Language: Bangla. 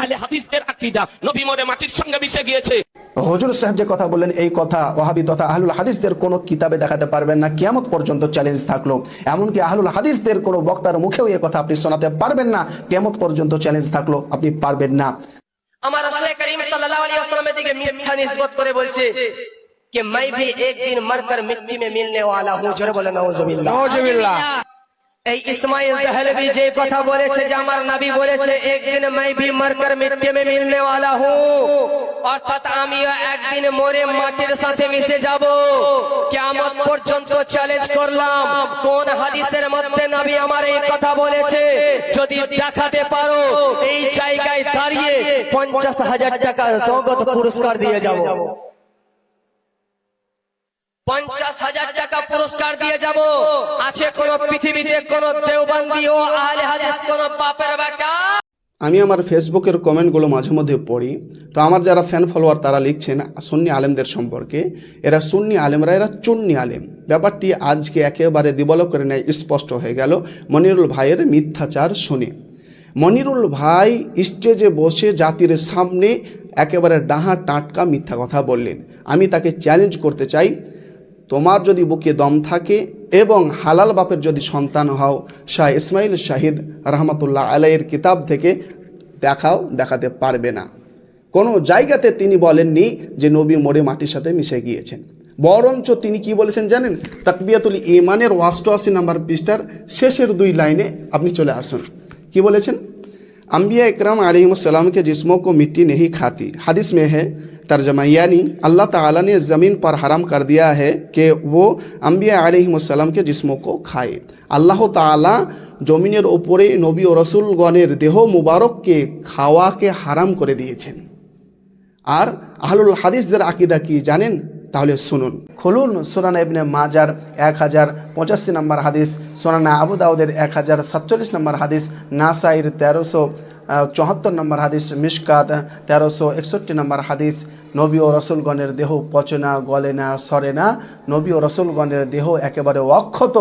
আহলে হাদিসদের আকীদা নবী মরে মাটির সঙ্গে মিশে গিয়েছে হজুর সাহেব যে কথা বললেন এই কথা ওহাবি তথা আহলুল হাদিসদের কোনো কিতাবে দেখাতে পারবেন না কিয়ামত পর্যন্ত চ্যালেঞ্জ থাকলো এমনকি আহলুল হাদিসদের কোনো বক্তার মুখেও এই কথা আপনি শোনাতে পারবেন না কিয়ামত পর্যন্ত চ্যালেঞ্জ থাকলো আপনি পারবেন না আমার রাসূল করিম সাল্লাল্লাহু আলাইহি ওয়াসাল্লামের দিকে মিথ্যা নিসবত করে বলছে कि मैं भी एक दिन मरकर मिट्टी में मिलने वाला हूँ জোরে বলে নাউজুবিল্লাহ এই ইসমাইল দহলভি যে কথা বলেছে যে আমার নবী বলেছে একদিন मैं भी मरकर मिट्टी में मिलने वाला हूँ অর্থাৎ আমিও একদিন মরে মাটির সাথে মিশে যাব কিয়ামত পর্যন্ত চ্যালেঞ্জ করলাম কোন হাদিসের মধ্যে নবী আমার এই কথা বলেছে যদি দেখাতে পারো এই জায়গায় দাঁড়িয়ে পঞ্চাশ হাজার টাকা নগদ পুরস্কার দিয়ে যাব পঞ্চাশ হাজার টাকা পুরস্কার দিয়ে যাব। আছে কোন পৃথিবীতে কোন দেওবন্দি ও আহলে হাদিস, কোন বাপের বেটা? আমি আমার ফেসবুকের কমেন্টগুলো মাঝে মধ্যে পড়ি। তো আমার যারা ফ্যান ফলোয়ার তারা লিখছেন, সুন্নি আলেমদের সম্পর্কে। এরা সুন্নি আলেমরা, এরা চুন্নি আলেম। ব্যাপারটি আজকে একেবারে দিবলক করে নেয়, স্পষ্ট হয়ে গেল। মনিরুল ভাইয়ের মিথ্যাচার শুনে। মনিরুল ভাই স্টেজে বসে জাতির সামনে একেবারে ডাহা টাটকা মিথ্যা কথা বললেন। আমি তাকে চ্যালেঞ্জ করতে চাই। তোমার যদি বুকে দম থাকে এবং হালাল বাপের যদি সন্তান হও, শাহ ইসমাইল শাহিদ রহমতুল্লাহ আলাইয়ের কিতাব থেকে দেখাও, দেখাতে পারবে না। কোনো জায়গাতে তিনি বলেননি যে নবী মরে মাটির সাথে মিশে গিয়েছেন। বরঞ্চ তিনি কি বলেছেন জানেন? তাকবিয়াতুল ইমানের অষ্টআশি নাম্বার পৃষ্ঠার শেষের দুই লাইনে আপনি চলে আসুন। কি বলেছেন? अम्बिया इकरम आलम के जिस्मों को मिट्टी नहीं खाती हदीस में है तर्जमा यानी अल्लाह ताला ने ज़मीन पर हराम कर दिया है कि वो अम्बिया आलम के जिस्मों को खाए আল্লাহ তাআলা জমিনের ওপরে নবী ও রসুলগণের দেহ মুবারককে খাওয়াকে হারাম করে দিয়েছেন আর আহলুল হাদিসদের আকিদা কি জানেন তাহলে শুনুন। খুলুন সোনানা ইবনে মাজার এক হাজার পঁচাশি নম্বর হাদিস, সোনানা আবু দাউদের এক হাজার সাতচল্লিশ নম্বর হাদিস, নাসাইর তেরোশো চুয়াত্তর নম্বর হাদিস মিসকাত তেরোশো একষট্টি নম্বর হাদিস, নবী ও রসুলগণের দেহ পচে না, গলে না, সরে না। নবী ও রসুলগণের দেহ একেবারে অক্ষত